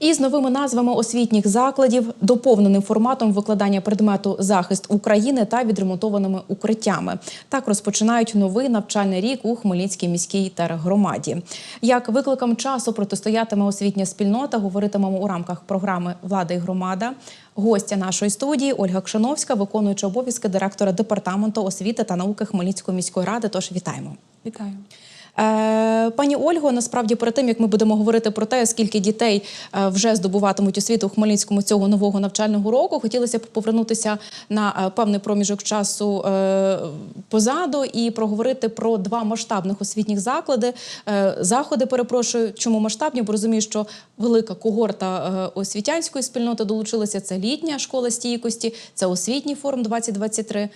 І з новими назвами освітніх закладів, доповненим форматом викладання предмету захист України та відремонтованими укриттями. Так розпочинають новий навчальний рік у Хмельницькій міській тергромаді. Як викликам часу протистоятиме освітня спільнота, говоритимемо у рамках програми Влада і громада. Гостя нашої студії Ольга Кшановська, виконуюча обов'язки директора департаменту освіти та науки Хмельницької міської ради. Тож вітаємо. Вітаю. Е, Пані Ольго, насправді перед тим як ми будемо говорити про те, скільки дітей е, вже здобуватимуть освіту у Хмельницькому цього нового навчального року, хотілося б повернутися на е, певний проміжок часу позаду і проговорити про два масштабних освітніх заклади. Заходи, перепрошую, чому масштабні? Бо розумію, що велика когорта освітянської спільноти долучилася. Це літня школа стійкості, це освітній форум 2023.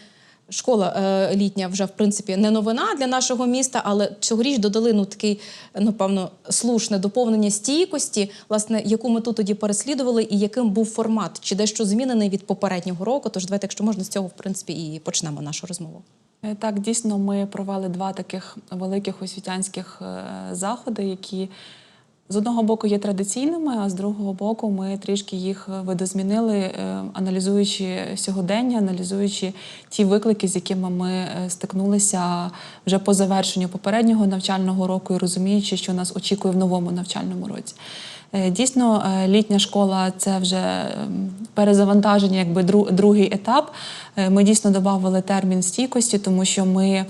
Школа е, літня вже в принципі не новина для нашого міста, але цьогоріч додали ну такий, напевно, слушне доповнення стійкості, власне, яку ми тут тоді переслідували, і яким був формат, чи дещо змінений від попереднього року. Тож давайте, якщо можна, з цього в принципі і почнемо нашу розмову. Е, Так, дійсно, ми провели два таких великих освітянських е, заходи, які з одного боку є традиційними, а з другого боку ми трішки їх видозмінили, е, аналізуючи сьогодення, аналізуючи ті виклики, з якими ми е, стикнулися вже по завершенню попереднього навчального року і розуміючи, що нас очікує в новому навчальному році. Е, Дійсно, е, літня школа це вже перезавантаження, якби дру- другий етап. Е, Ми дійсно додали термін стійкості, тому що ми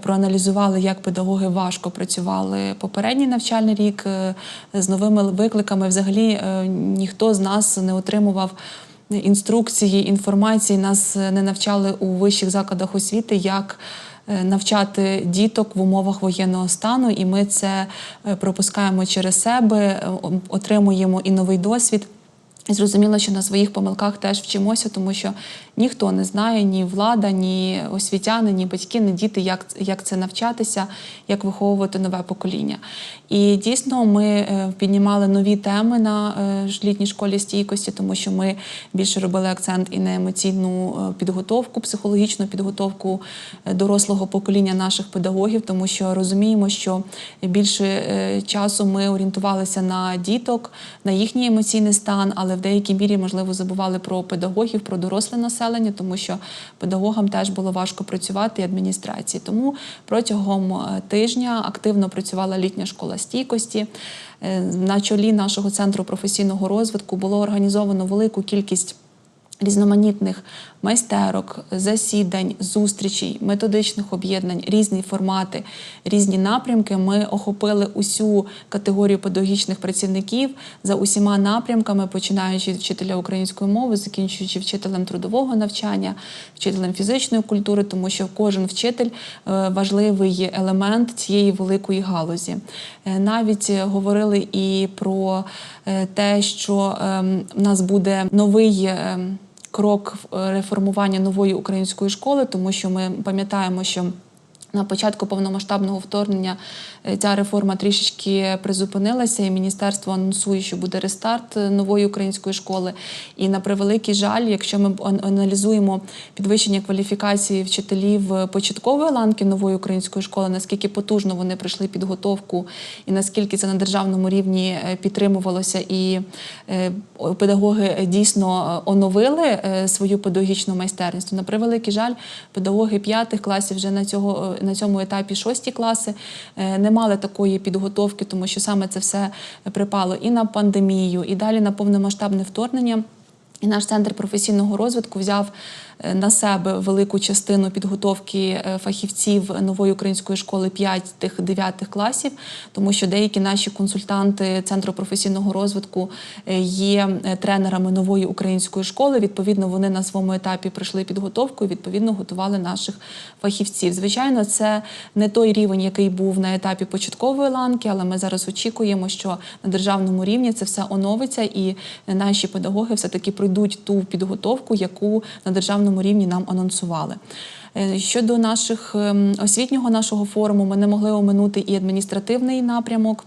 проаналізували, як педагоги важко працювали попередній навчальний рік з новими викликами. Взагалі ніхто з нас не отримував. Інструкції, інформації нас не навчали у вищих закладах освіти, як навчати діток в умовах воєнного стану, і ми це е, пропускаємо через себе, е, отримуємо і новий досвід. Зрозуміло, що на своїх помилках теж вчимося, тому що ніхто не знає, ні влада, ні освітяни, ні батьки, ні діти, як, як це навчатися, як виховувати нове покоління. І дійсно ми е, піднімали нові теми на е, літній школі стійкості, тому що ми більше робили акцент і на емоційну е, підготовку, психологічну підготовку дорослого покоління наших педагогів, тому що розуміємо, що більше часу ми орієнтувалися на діток, на їхній емоційний стан, але в деякій мірі, можливо, забували про педагогів, про доросле населення, тому що педагогам теж було важко працювати і адміністрації. Тому протягом е, тижня активно працювала літня школа стійкості. Е, На чолі нашого центру професійного розвитку було організовано велику кількість. Різноманітних майстерок, засідань, зустрічей, методичних об'єднань, різні формати, різні напрямки. Ми охопили усю категорію педагогічних працівників за усіма напрямками, починаючи від вчителя української мови, закінчуючи вчителем трудового навчання, вчителем фізичної культури, тому що кожен вчитель е, важливий елемент цієї великої галузі. Е, Навіть говорили і про е, те, що ем, в нас буде новий. Крок е, реформування нової української школи, тому що ми пам'ятаємо, що на початку повномасштабного вторгнення е, ця реформа трішечки призупинилася, і міністерство анонсує, що буде рестарт е, нової української школи. І на превеликий жаль, якщо ми аналізуємо підвищення кваліфікації вчителів е, початкової ланки нової української школи, наскільки потужно вони пройшли підготовку, і наскільки це на державному рівні підтримувалося, і педагоги дійсно оновили свою педагогічну майстерність. На превеликий жаль, педагоги п'ятих класів вже на цього на цьому етапі шості класи е, не мали такої підготовки, тому що саме це все припало і на пандемію, і далі на повномасштабне вторгнення. І наш центр професійного розвитку взяв на себе велику частину підготовки е, фахівців нової української школи 5-9 класів, тому що деякі наші консультанти центру професійного розвитку е, є е, тренерами нової української школи. Відповідно, вони на своєму етапі пройшли підготовку і відповідно готували наших фахівців. Звичайно, це не той рівень, який був на етапі початкової ланки, але ми зараз очікуємо, що на державному рівні це все оновиться, і наші педагоги все таки пройдуть ту підготовку, яку на державному рівні нам анонсували. Е, Щодо наших ем, освітнього нашого форуму, ми не могли оминути і адміністративний напрямок.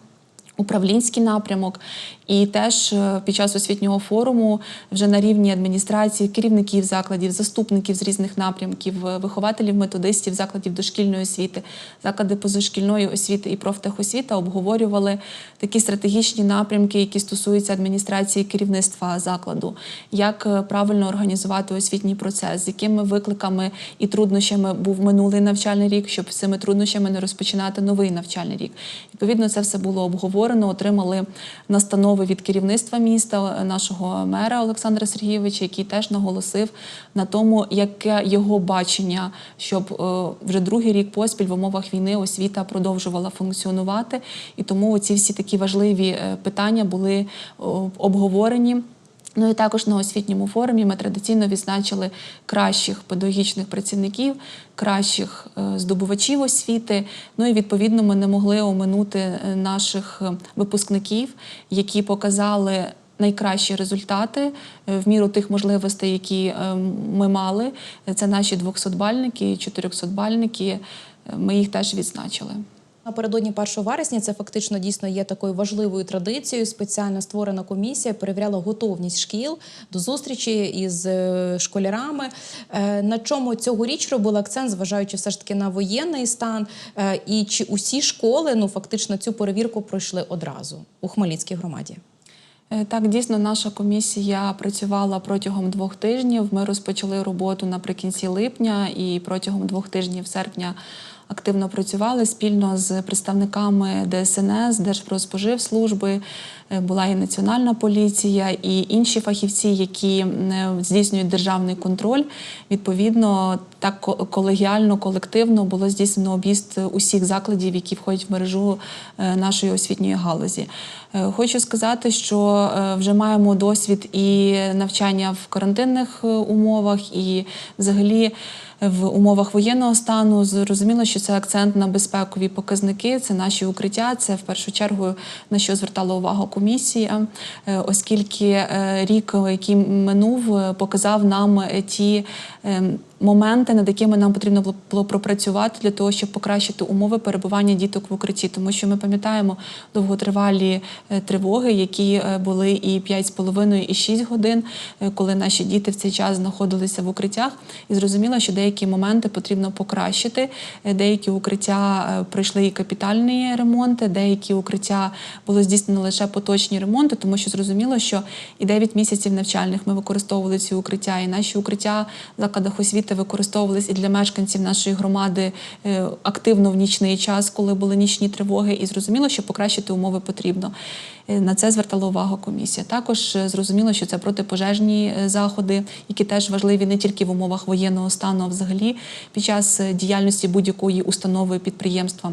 Управлінський напрямок, і теж е, під час освітнього форуму вже на рівні адміністрації, керівників закладів, заступників з різних напрямків, е, вихователів, методистів закладів дошкільної освіти, заклади позашкільної освіти і профтехосвіта обговорювали такі стратегічні напрямки, які стосуються адміністрації керівництва закладу, як е, правильно організувати освітній процес, з якими викликами і труднощами був минулий навчальний рік, щоб з цими труднощами не розпочинати новий навчальний рік. Відповідно, це все було обговорено, отримали настанови від керівництва міста, е, нашого мера Олександра Сергійовича, який теж наголосив на тому, яке його бачення, щоб е, вже другий рік поспіль в умовах війни освіта продовжувала функціонувати. І тому ці всі такі важливі е, питання були обговорені. Ну і також на освітньому форумі ми традиційно відзначили кращих педагогічних працівників, кращих е, здобувачів освіти. Ну і відповідно ми не могли оминути е, наших е, випускників, які показали. Найкращі результати в міру тих можливостей, які ми мали. Це наші 200-бальники, 400-бальники. Ми їх теж відзначили. Напередодні 1 вересня це фактично дійсно є такою важливою традицією. Спеціально створена комісія перевіряла готовність шкіл до зустрічі із е, школярами. Е, На чому цьогоріч робили акцент, зважаючи все ж таки на воєнний стан, Е, і чи усі школи ну фактично цю перевірку пройшли одразу у Хмельницькій громаді? Так, дійсно, наша комісія працювала протягом двох тижнів. Ми розпочали роботу наприкінці липня і протягом двох тижнів серпня активно працювали спільно з представниками ДСНС, Держпродспоживслужби, е, була і Національна поліція, і інші фахівці, які здійснюють державний контроль. Відповідно, так колегіально, колективно було здійснено об'їзд усіх закладів, які входять в мережу е, нашої освітньої галузі. Е, Хочу сказати, що вже маємо досвід і навчання в карантинних умовах, і взагалі в умовах воєнного стану. Зрозуміло, що це акцент на безпекові показники, це наші укриття. Це в першу чергу на що звертала увагу комісія, е, оскільки е, рік, який минув, е, показав нам ті. Моменти, над якими нам потрібно було- пропрацювати для того, щоб покращити умови перебування діток в укритті, тому що ми пам'ятаємо довготривалі е, тривоги, які е, були і 5,5, і 6 годин, е, коли наші діти в цей час знаходилися в укриттях. І зрозуміло, що деякі моменти потрібно покращити. Деякі укриття пройшли і капітальні ремонти, деякі укриття було здійснено лише поточні ремонти, тому що зрозуміло, що і 9 місяців навчальних ми використовували ці укриття, і наші укриття в закладах освіти використовувались і для мешканців нашої громади е, активно в нічний час, коли були нічні тривоги, і зрозуміло, що покращити умови потрібно. Е, На це звертала увагу комісія. Також е, зрозуміло, що це протипожежні заходи, які теж важливі не тільки в умовах воєнного стану, а взагалі під час діяльності будь-якої установи підприємства.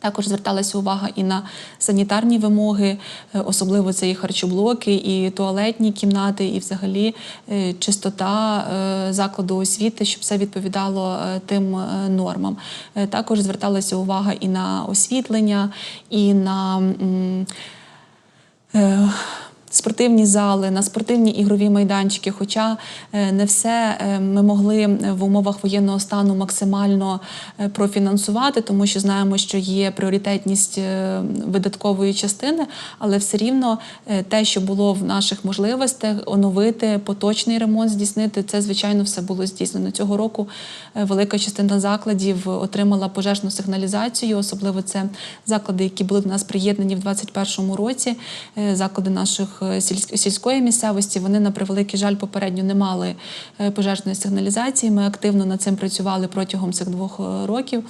Також зверталася увага і на санітарні вимоги, е, особливо це і харчоблоки, і туалетні кімнати, і взагалі е, чистота е, закладу освіти, щоб все відповідало тим нормам. Також зверталася увага і на освітлення, і на спортивні зали, на спортивні ігрові майданчики. Хоча е, не все е, ми могли в умовах воєнного стану максимально е, профінансувати, тому що знаємо, що є пріоритетність видаткової частини, але все рівно те, що було в наших можливостях, оновити поточний ремонт, здійснити, це звичайно все було здійснено. Цього року велика частина закладів отримала пожежну сигналізацію, особливо це заклади, які були в нас приєднані в 2021 році. Заклади наших е, сільської місцевості вони на превеликий жаль попередньо не мали е, пожежної сигналізації. Ми активно над цим працювали протягом цих двох е, років.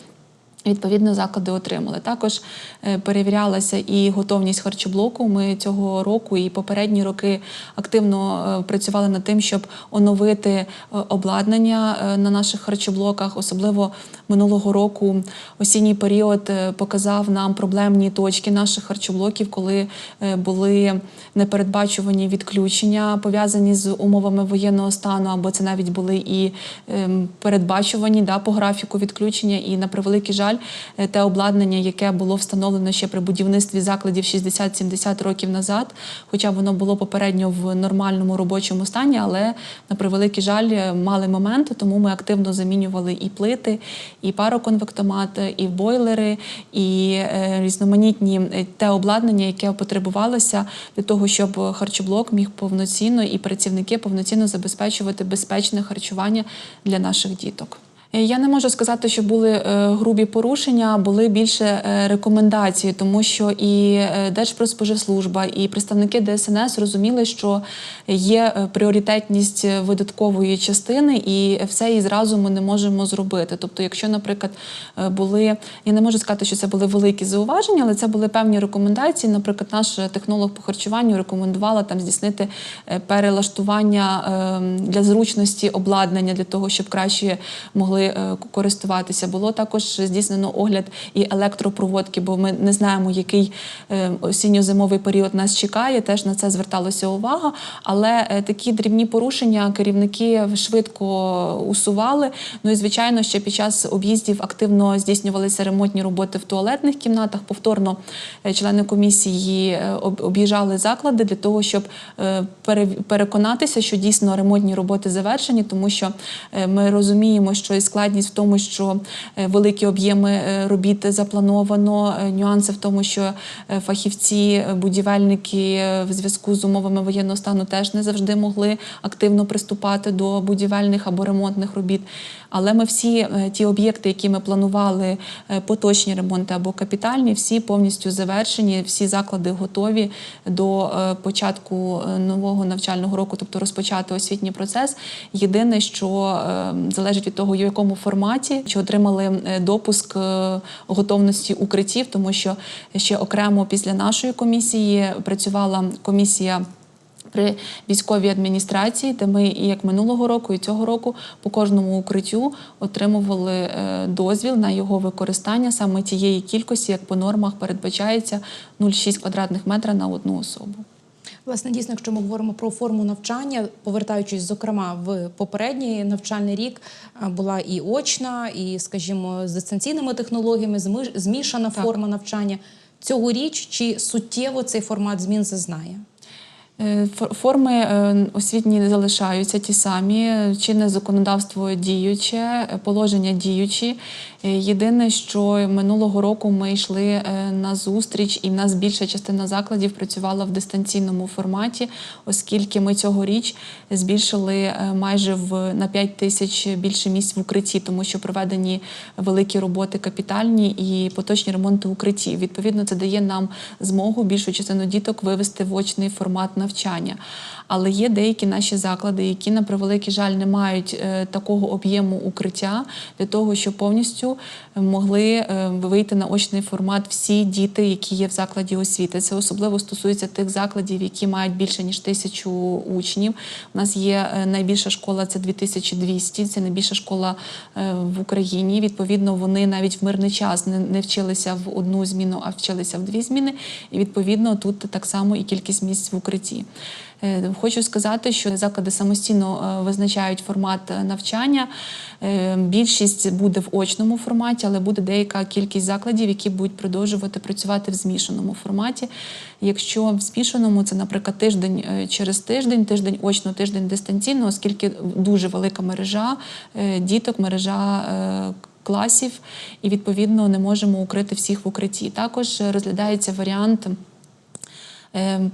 Відповідно, заклади отримали. Також е, перевірялася і готовність харчоблоку. Ми цього року і попередні роки активно е, працювали над тим, щоб оновити е, обладнання на наших харчоблоках. Особливо минулого року осінній період показав нам проблемні точки наших харчоблоків, коли були непередбачувані відключення, пов'язані з умовами воєнного стану, або це навіть були і ем, передбачувані да, по графіку відключення. І на превеликий жаль, е, те обладнання, яке було встановлено ще при будівництві закладів 60-70 років назад, хоча воно було попередньо в нормальному робочому стані, але на превеликий жаль е, мали моменти, тому ми активно замінювали і плити, і пароконвектомат, і бойлери, і е, різноманітні е, те обладнання, яке потребувалося для того, щоб харчоблок міг повноцінно і працівники повноцінно забезпечувати безпечне харчування для наших діток. Е, Я не можу сказати, що були е, грубі порушення, були більше е, рекомендації, тому що і Держпродспоживслужба, і представники ДСНС розуміли, що є пріоритетність видаткової частини, і все і зразу ми не можемо зробити. Тобто, якщо, наприклад, були, я не можу сказати, що це були великі зауваження, але це були певні рекомендації. Наприклад, наш технолог по харчуванню рекомендувала там здійснити перелаштування е, для зручності обладнання для того, щоб краще могли е, користуватися. Було також здійснено огляд і електропроводки, бо ми не знаємо, який е, осінньо-зимовий період нас чекає. Теж на це зверталася увага. Але е, такі дрібні порушення керівники швидко усували. Ну і звичайно, ще під час об'їздів активно здійснювалися ремонтні роботи в туалетних кімнатах. Повторно члени комісії об'їжджали заклади для того, щоб переконатися, що дійсно ремонтні роботи завершені, тому що ми розуміємо, що і складність в тому, що е, великі об'єми е, робіт заплановано, е, нюанси в тому, що фахівці, будівельники в зв'язку з умовами воєнного стану теж не завжди могли активно приступати до будівельних або ремонтних робіт. Але ми всі ті об'єкти, які ми планували, поточні ремонти або капітальні, всі повністю завершені, всі заклади готові до початку нового навчального року, тобто розпочати освітній процес. Єдине, що залежить від того, в якому форматі чи отримали е, допуск е, готовності укриттів, тому що ще окремо після нашої комісії працювала комісія. При військовій адміністрації, де ми і як минулого року, і цього року по кожному укриттю отримували е, дозвіл на його використання саме тієї кількості, як по нормах передбачається 0,6 квадратних метра на одну особу. Власне, дійсно, якщо ми говоримо про форму навчання, повертаючись, зокрема, в попередній навчальний рік е, була і очна, і, скажімо, з дистанційними технологіями, змішана Так. форма навчання. Цьогоріч чи суттєво цей формат змін зазнає? Е, фор- Форми е, освітні залишаються ті самі. Чинне законодавство діюче, е, положення діючі. Єдине, що минулого року ми йшли на зустріч, і в нас більша частина закладів працювала в дистанційному форматі, оскільки ми цьогоріч збільшили майже в на 5 тисяч більше місць в укритті, тому що проведені великі роботи капітальні і поточні ремонти укриттів. Відповідно, це дає нам змогу більшу частину діток вивести в очний формат навчання. Але є деякі наші заклади, які на превеликий жаль не мають е, такого об'єму укриття для того, щоб повністю могли е, вийти на очний формат всі діти, які є в закладі освіти. Це особливо стосується тих закладів, які мають більше ніж тисячу учнів. У нас є е, найбільша школа це 2200, це найбільша школа в Україні. Відповідно, вони навіть в мирний час не вчилися в одну зміну, а вчилися в дві зміни. І відповідно тут так само і кількість місць в укритті. Е, Хочу сказати, що заклади самостійно е, визначають формат е, навчання. Більшість буде в очному форматі, але буде деяка кількість закладів, які будуть продовжувати працювати в змішаному форматі. Якщо в змішаному, це, наприклад, тиждень через тиждень, тиждень очно, тиждень дистанційно, оскільки дуже велика мережа діток, мережа. Класів і відповідно не можемо укрити всіх в укритті. Також розглядається варіант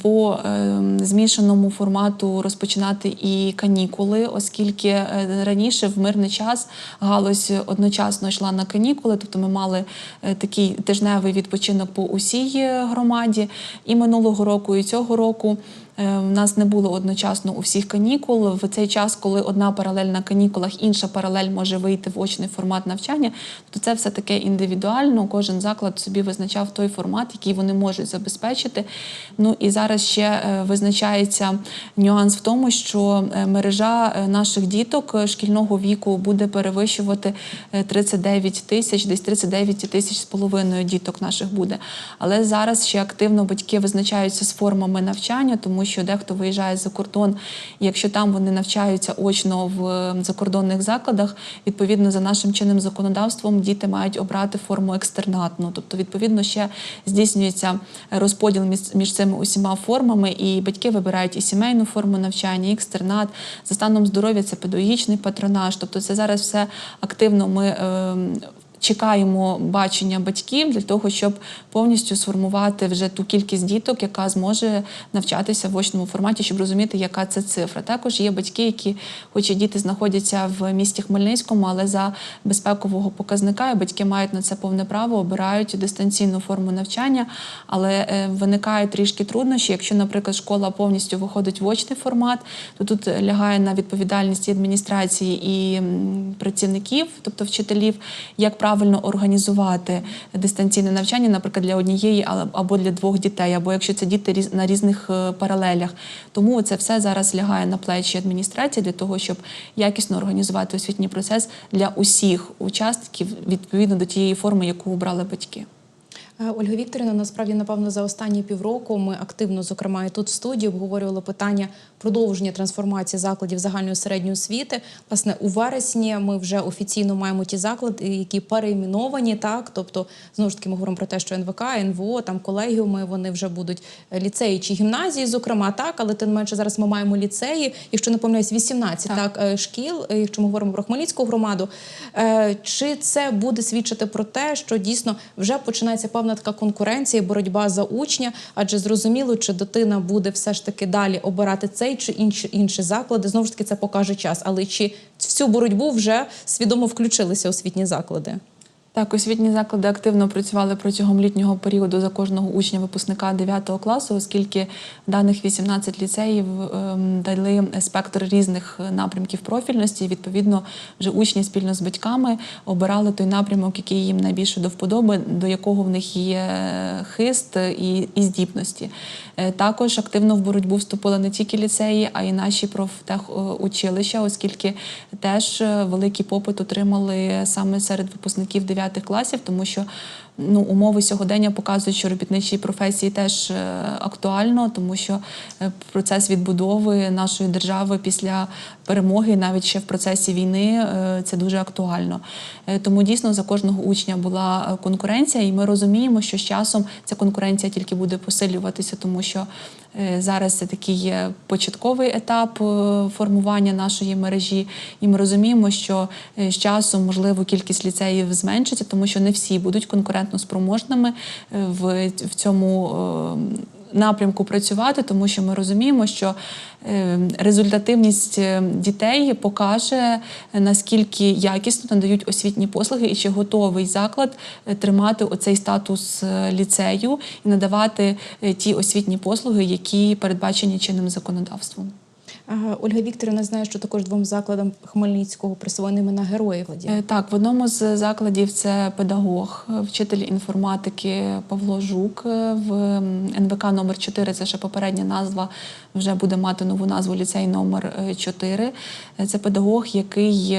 по е, змішаному формату розпочинати і канікули, оскільки е, раніше в мирний час галузь одночасно йшла на канікули, тобто ми мали е, такий тижневий відпочинок по усій е, громаді. І минулого року, і цього року. Е, В нас не було одночасно у всіх канікул. В цей час, коли одна паралель на канікулах, інша паралель може вийти в очний формат навчання, то це все таке індивідуально. Кожен заклад собі визначав той формат, який вони можуть забезпечити. Ну і зараз ще е, визначається нюанс в тому, що е, мережа е, наших діток е, шкільного віку буде перевищувати е, 39 тисяч, десь 39 тисяч з половиною діток наших буде. Але зараз ще активно батьки визначаються з формами навчання, тому що дехто виїжджає за кордон, якщо там вони навчаються очно в закордонних закладах, відповідно за нашим чинним законодавством діти мають обрати форму екстернатну. Тобто, відповідно, ще здійснюється розподіл між, цими усіма формами, і батьки вибирають і сімейну форму навчання, і екстернат. За станом здоров'я це педагогічний патронаж. Тобто, це зараз все активно ми. Е, чекаємо бачення батьків для того, щоб повністю сформувати вже ту кількість діток, яка зможе навчатися в очному форматі, щоб розуміти, яка це цифра. Також є батьки, які, хоч і діти знаходяться в місті Хмельницькому, але за безпекового показника, і батьки мають на це повне право, обирають дистанційну форму навчання, але е, виникають трішки труднощі. Якщо, наприклад, школа повністю виходить в очний формат, то тут лягає на відповідальність і адміністрації і працівників, тобто вчителів, як правильно організувати дистанційне навчання, наприклад, для однієї або для двох дітей, або якщо це діти на різних е, паралелях. Тому це все зараз лягає на плечі адміністрації для того, щоб якісно організувати освітній процес для усіх учасників відповідно до тієї форми, яку обрали батьки. Е, Ольга Вікторівна, насправді, напевно, за останні півроку ми активно, зокрема, і тут в студії обговорювали питання продовження трансформації закладів загальної середньої освіти. Власне, у вересні ми вже офіційно маємо ті заклади, які переіменовані, так тобто знову ж таки ми говоримо про те, що НВК, НВО, там колегіуми, вони вже будуть ліцеї чи гімназії, зокрема, так, але тим не менше зараз ми маємо ліцеї, якщо не помиляюсь, 18 Так. так. е, шкіл, е, якщо ми говоримо про Хмельницьку громаду. Е, Чи це буде свідчити про те, що дійсно вже починається певна така конкуренція, боротьба за учня? Адже зрозуміло, чи дитина буде все ж таки далі обирати цей чи інші інші заклади. Знову ж таки, це покаже час. Але чи в цю боротьбу вже свідомо включилися освітні заклади? Так, освітні заклади активно працювали протягом літнього періоду за кожного учня випускника 9 класу, оскільки даних 18 ліцеїв ем, дали спектр різних напрямків профільності. Відповідно, вже учні спільно з батьками обирали той напрямок, який їм найбільше до вподоби, до якого в них є хист і, і здібності. Е, Також активно в боротьбу вступили не тільки ліцеї, а й наші профтехучилища, оскільки теж е, великий попит отримали саме серед випускників 9 класів, тому що ну, умови сьогодення показують, що робітничі професії теж е, актуально, тому що е, процес відбудови нашої держави після перемоги, навіть ще в процесі війни, е, це дуже актуально. Тому дійсно за кожного учня була конкуренція, і ми розуміємо, що з часом ця конкуренція тільки буде посилюватися, тому що зараз це такий початковий етап е, формування нашої мережі, і ми розуміємо, що е, з часом можливо кількість ліцеїв зменшиться, тому що не всі будуть конкурентно спроможними е, в цьому. Напрямку працювати, тому що ми розуміємо, що е, результативність е, дітей покаже е, наскільки якісно надають освітні послуги, і чи готовий заклад тримати оцей статус ліцею і надавати ті освітні послуги, які передбачені чинним законодавством. Ольга Вікторівна знає, що також двом закладам Хмельницького присвоєні імена героїв. Е, Так, в одному з закладів це педагог, е, вчитель інформатики Павло Жук. Е, В НВК номер 4 це ще попередня назва, вже буде мати нову назву ліцей номер 4. Е, Це педагог, який.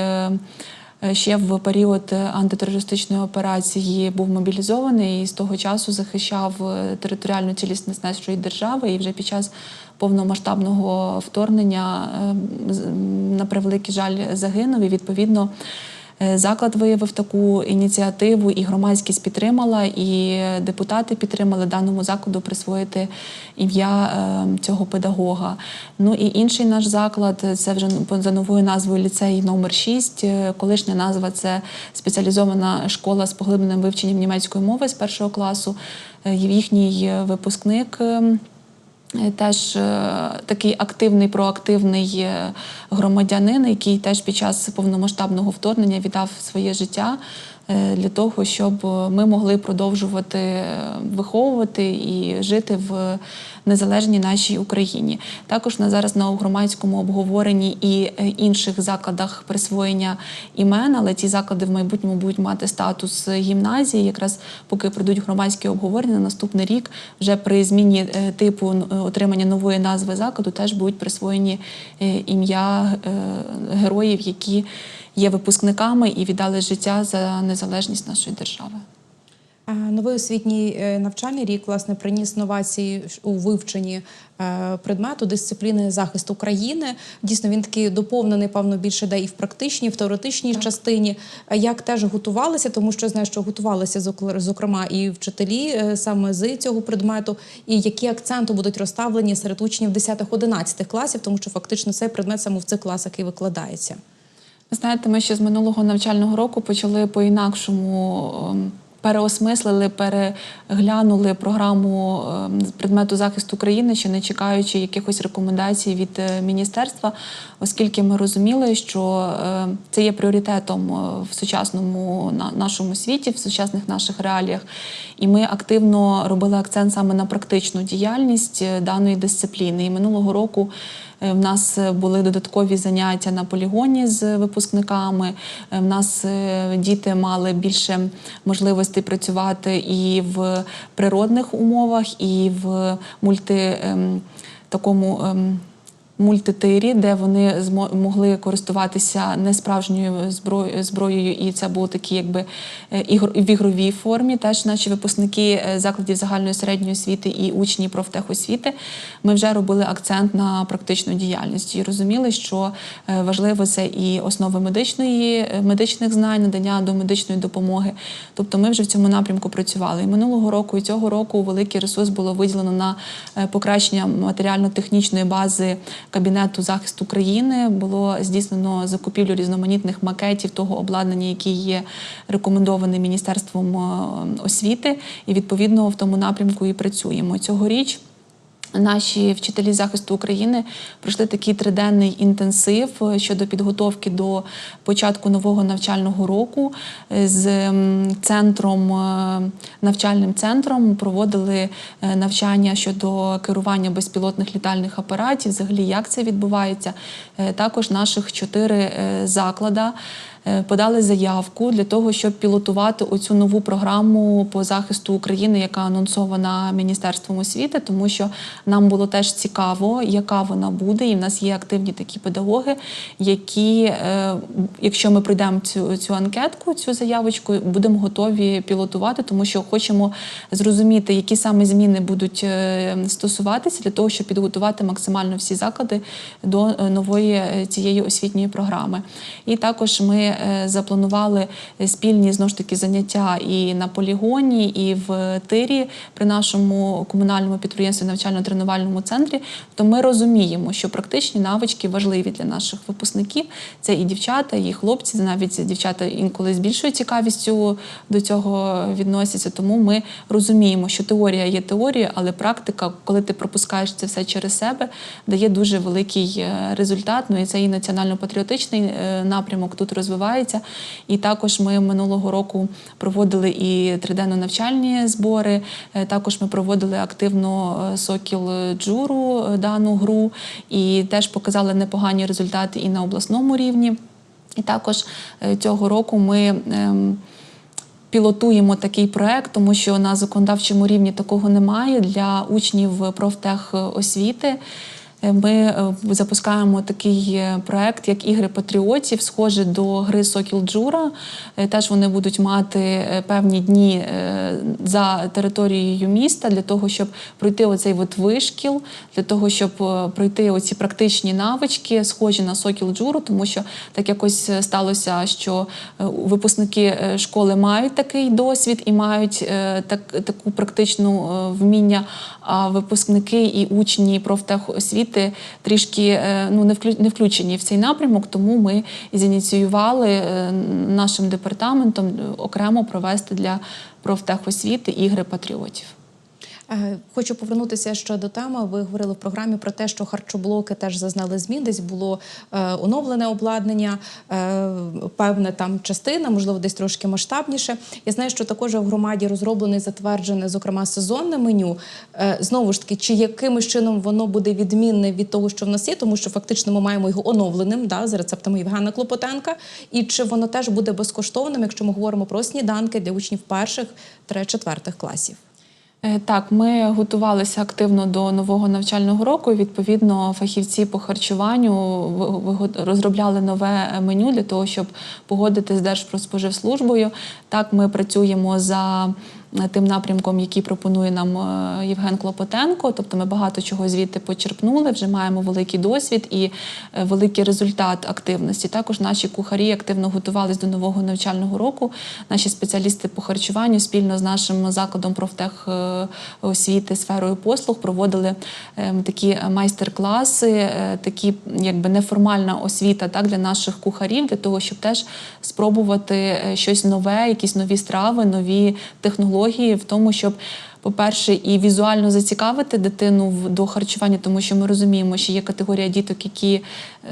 Е, Ще в період е, антитерористичної операції був мобілізований і з того часу захищав е, територіальну цілісність нашої держави. І вже під час повномасштабного вторгнення е, з- м, на превеликий жаль загинув. І відповідно заклад виявив таку ініціативу, і громадськість підтримала, і депутати підтримали даному закладу присвоїти ім'я е, цього педагога. Ну і інший наш заклад це вже за новою назвою ліцей номер 6. Е, Колишня назва це спеціалізована школа з поглибленим вивченням німецької мови з першого класу. Е, Їхній е, випускник. Е, Теж е, такий активний, проактивний е, громадянин, який теж під час повномасштабного вторгнення віддав своє життя для того, щоб е, ми могли продовжувати е, виховувати і жити в незалежній нашій Україні. Також на зараз на громадському обговоренні і е, інших закладах присвоєння імен, але ці заклади в майбутньому будуть мати статус гімназії. Якраз поки прийдуть громадські обговорення на наступний рік, вже при зміні е, типу е, отримання нової назви закладу теж будуть присвоєні е, ім'я е, героїв, які є випускниками і віддали життя за незалежність нашої держави. Новий освітній е, навчальний рік власне приніс новації у вивченні е, предмету дисципліни захисту України. Дійсно, він такий доповнений, певно, більше де і в практичній, і в теоретичній частині. Е, Як теж готувалися, тому що знаю, що готувалися зокр- зокрема і вчителі е, саме з цього предмету, і які акценти будуть розставлені серед учнів 10-11 класів, тому що фактично цей предмет саме в цих класах і викладається. Знаєте, ми ще з минулого навчального року почали по-інакшому. ем, Переосмислили, переглянули програму ем, предмету захисту України, ще не чекаючи якихось рекомендацій від е, міністерства, оскільки ми розуміли, що е, це є пріоритетом е, в сучасному нашому світі, в сучасних наших реаліях. І ми активно робили акцент саме на практичну діяльність е, даної дисципліни. І минулого року В нас е, були додаткові заняття на полігоні з випускниками. Е, В нас е, діти мали більше можливостей працювати і в природних умовах, і в мульти ем, такому. Мультитирі, де вони могли користуватися не справжньою зброєю, і це було такі, якби е, в ігровій формі. Теж наші випускники е, закладів загальної середньої освіти і учні профтехосвіти. Ми вже робили акцент на практичну діяльність і розуміли, що е, важливо це і основи медичної медичних знань, надання до медичної допомоги. Тобто, ми вже в цьому напрямку працювали. І минулого року і цього року великий ресурс було виділено на покращення матеріально-технічної бази кабінету захисту країни Було здійснено закупівлю різноманітних макетів того обладнання, яке є рекомендоване міністерством е, освіти, і відповідно в тому напрямку і працюємо цьогоріч. Наші вчителі захисту України пройшли такий триденний інтенсив е, щодо підготовки до початку нового навчального року Е, з центром, е, навчальним центром проводили навчання щодо керування безпілотних літальних апаратів, взагалі як це відбувається. Також наших чотири заклада подали заявку для того, щоб пілотувати оцю нову програму по захисту України, яка анонсована Міністерством освіти, тому що нам було теж цікаво, яка вона буде. І в нас є активні такі педагоги, які, е, якщо ми пройдемо цю, цю анкетку, цю заявочку, будемо готові пілотувати, тому що хочемо зрозуміти, які саме зміни будуть е, стосуватися для того, щоб підготувати максимально всі заклади до е, нової е, цієї освітньої програми. І також ми е, запланували спільні знову ж таки заняття і на полігоні, і в тирі при нашому комунальному підприємстві навчально-тренувальному центрі. То ми розуміємо, що практичні навички важливі для наших випускників. Це і дівчата, і хлопці, навіть дівчата інколи з більшою цікавістю до цього відносяться. Тому ми розуміємо, що теорія є теорією, але практика, коли ти пропускаєш це все через себе, дає дуже великий е, результат. Ну і це і національно-патріотичний е, напрямок тут розвивається. І також ми минулого року проводили і триденно-навчальні збори. Е, Також ми проводили активно е, сокіл джуру е, дану гру і теж показали непогані результати і на обласному рівні. І також цього року ми. ем, Пілотуємо такий проект, тому що на законодавчому рівні такого немає для учнів профтехосвіти. Е, Ми е, запускаємо такий е, проект, як ігри патріотів, схоже до гри Сокіл Джура. Теж вони будуть мати певні дні за територією міста для того, щоб пройти оцей от вишкіл, для того, щоб пройти оці практичні навички, схожі на Сокіл Джуру, тому що так якось сталося, що випускники школи мають такий досвід і мають так, таку практичну вміння. А випускники і учні профтехосвіти трішки е, ну не вклю- включені в цей напрямок, тому ми зініціювали е, нашим департаментом е, окремо провести для профтехосвіти ігри патріотів. Е, Хочу повернутися ще до теми. Ви говорили в програмі про те, що харчоблоки теж зазнали змін. Десь було е, оновлене обладнання, е, певна там частина, можливо, десь трошки масштабніше. Я знаю, що також в громаді розроблене затверджене, зокрема, сезонне меню. Знову ж таки, чи якимось чином воно буде відмінне від того, що в нас є, тому що фактично ми маємо його оновленим да, за рецептами Євгена Клопотенка, і чи воно теж буде безкоштовним, якщо ми говоримо про сніданки для учнів перших та четвертих класів. Е, Так, ми готувалися активно до нового навчального року. Відповідно, фахівці по харчуванню розробляли нове меню для того, щоб погодити з Держпродспоживслужбою. Так, ми працюємо за тим напрямком, який пропонує нам е, Євген Клопотенко. Тобто ми багато чого звідти почерпнули, вже маємо великий досвід і е, великий результат активності. Також наші кухарі активно готувалися до нового навчального року. Наші спеціалісти по харчуванню спільно з нашим закладом профтех е, сферою послуг проводили е, такі майстер-класи, е, такі якби неформальна освіта так для наших кухарів, для того, щоб теж спробувати е, щось нове, якісь нові страви, нові технології в тому, щоб. По-перше, і візуально зацікавити дитину до харчування, тому що ми розуміємо, що є категорія діток, які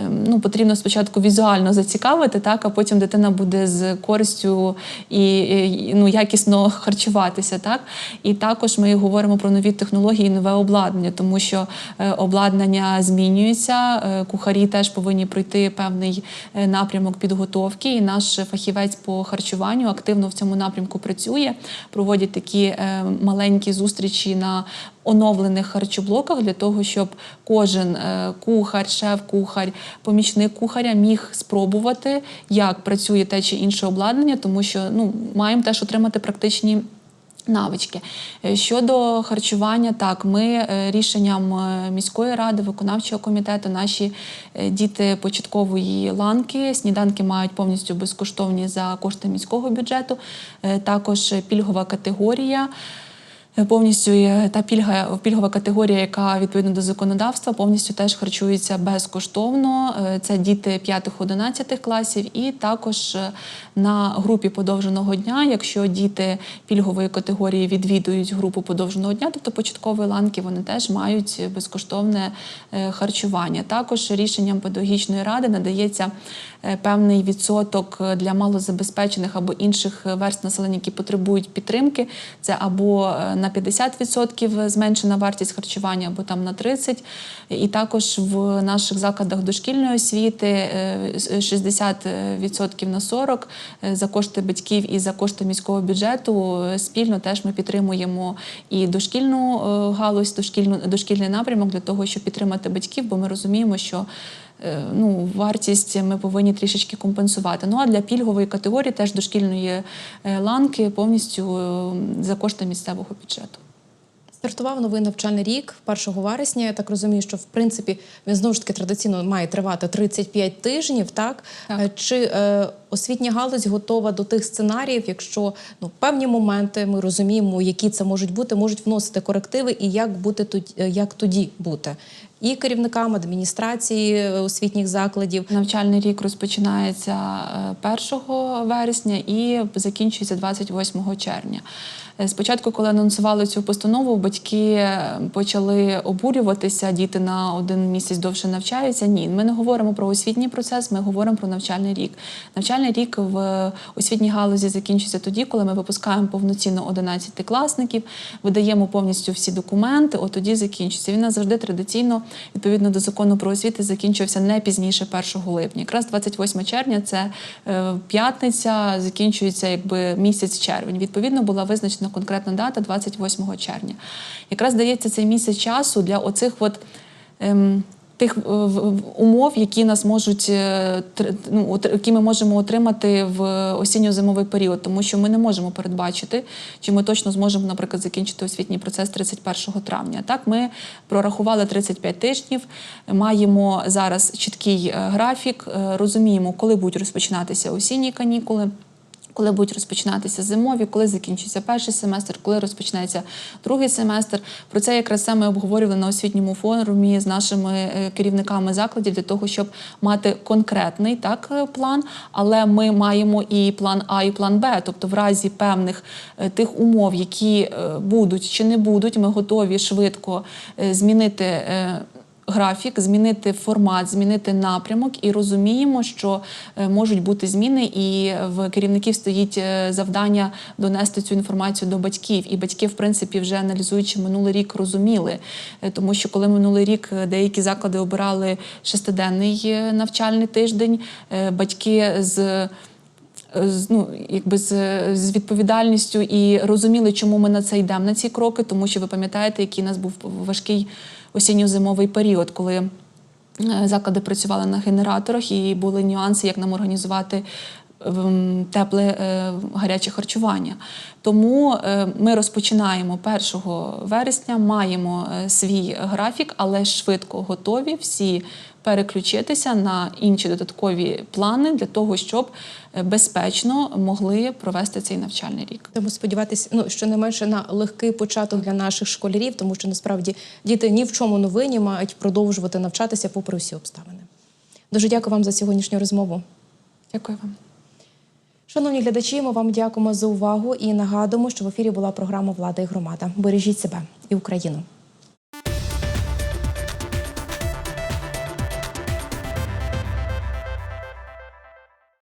ем, ну, потрібно спочатку візуально зацікавити, так, а потім дитина буде з користю і, ну, якісно харчуватися. Так? І також ми говоримо про нові технології і нове обладнання, тому що е, обладнання змінюється, е, кухарі теж повинні пройти певний е, напрямок підготовки, і наш фахівець по харчуванню активно в цьому напрямку працює, проводять такі е, маленькі зустрічі на оновлених харчоблоках для того, щоб кожен е, кухар, шеф-кухар, помічник кухаря міг спробувати, як працює те чи інше обладнання, тому що ну, маємо теж отримати практичні. Навички Е, щодо харчування, так ми е, рішенням міської ради, виконавчого комітету, наші діти початкової ланки, сніданки мають повністю безкоштовні за кошти міського бюджету. Також пільгова категорія. Повністю та пільга пільгова категорія, яка відповідно до законодавства, повністю теж харчується безкоштовно. Е, Це діти 5-11 класів, і також е, на групі подовженого дня, якщо діти пільгової категорії відвідують групу подовженого дня, тобто початкової ланки, вони теж мають безкоштовне е, харчування. Також рішенням педагогічної ради надається певний відсоток для малозабезпечених або інших верст населення, які потребують підтримки. Це або е, на 50% зменшена вартість харчування, або там на 30%. І також в наших закладах дошкільної освіти е, с- 60% на 40% е, за кошти батьків і за кошти міського бюджету. Е, Спільно теж ми підтримуємо і дошкільну е, галузь, дошкільну дошкільний напрямок для того, щоб підтримати батьків, бо ми розуміємо, що е, ну, вартість ми повинні трішечки компенсувати. Ну а для пільгової категорії теж дошкільної е, ланки повністю е, за кошти місцевого бюджету. Стартував новий навчальний рік 1 вересня. Я так розумію, що в принципі він знову ж таки традиційно має тривати 35 тижнів. Так, Так. Е, чи е, освітня галузь готова до тих сценаріїв, якщо ну певні моменти ми розуміємо, які це можуть бути, можуть вносити корективи, і як бути тоді, е, як тоді бути і керівникам адміністрації е, освітніх закладів. Навчальний рік розпочинається е, 1 вересня і закінчується 28 червня. Е, Спочатку, коли анонсували цю постанову, батьки е, почали обурюватися, діти на один місяць довше навчаються. Ні, ми не говоримо про освітній процес, ми говоримо про навчальний рік. Навчальний рік в освітній галузі закінчується тоді, коли ми випускаємо повноцінно 11 класників, видаємо повністю всі документи. От тоді закінчується. Він завжди традиційно, відповідно до закону про освіти, закінчився не пізніше 1 липня. Якраз 28 червня це е, п'ятниця, закінчується якби місяць червень. Відповідно, була визначена конкретна дата 28 червня. Якраз дається цей місяць часу для оцих от. Ем, Тих е, умов, які нас можуть е, ну, які ми можемо отримати в осінньо-зимовий період, тому що ми не можемо передбачити, чи ми точно зможемо, наприклад, закінчити освітній процес 31 травня. Так, ми прорахували 35 тижнів, маємо зараз чіткий е, графік, розуміємо, коли будуть розпочинатися осінні канікули. Коли будуть розпочинатися зимові, коли закінчиться перший семестр, коли розпочнеться другий семестр. Про це якраз саме обговорювали на освітньому форумі з нашими е, керівниками закладів для того, щоб мати конкретний так е, план. Але ми маємо і план А, і план Б. Тобто, в разі певних е, тих умов, які будуть чи не будуть, ми готові швидко змінити. Графік, змінити формат, змінити напрямок і розуміємо, що е, можуть бути зміни, і в керівників стоїть е, завдання донести цю інформацію до батьків. І батьки, в принципі, вже аналізуючи минулий рік, розуміли, Е, тому що коли минулий рік деякі заклади обирали шестиденний навчальний тиждень, батьки з з, ну, якби з, з відповідальністю і розуміли, чому ми на це йдемо на ці кроки, тому що ви пам'ятаєте, який у нас був важкий осінньо-зимовий період, коли е, заклади працювали на генераторах, і були нюанси, як нам організувати тепле е, гаряче харчування. Тому е, ми розпочинаємо 1 вересня, маємо свій графік, але швидко готові всі переключитися на інші додаткові плани для того, щоб е, безпечно могли провести цей навчальний рік. Тому сподіватися, ну щонайменше на легкий початок для наших школярів, тому що насправді діти ні в чому не винні мають продовжувати навчатися попри всі обставини. Дуже дякую вам за сьогоднішню розмову. Дякую вам. Шановні глядачі, ми вам дякуємо за увагу і нагадуємо, що в ефірі була програма Влада і громада. Бережіть себе і Україну.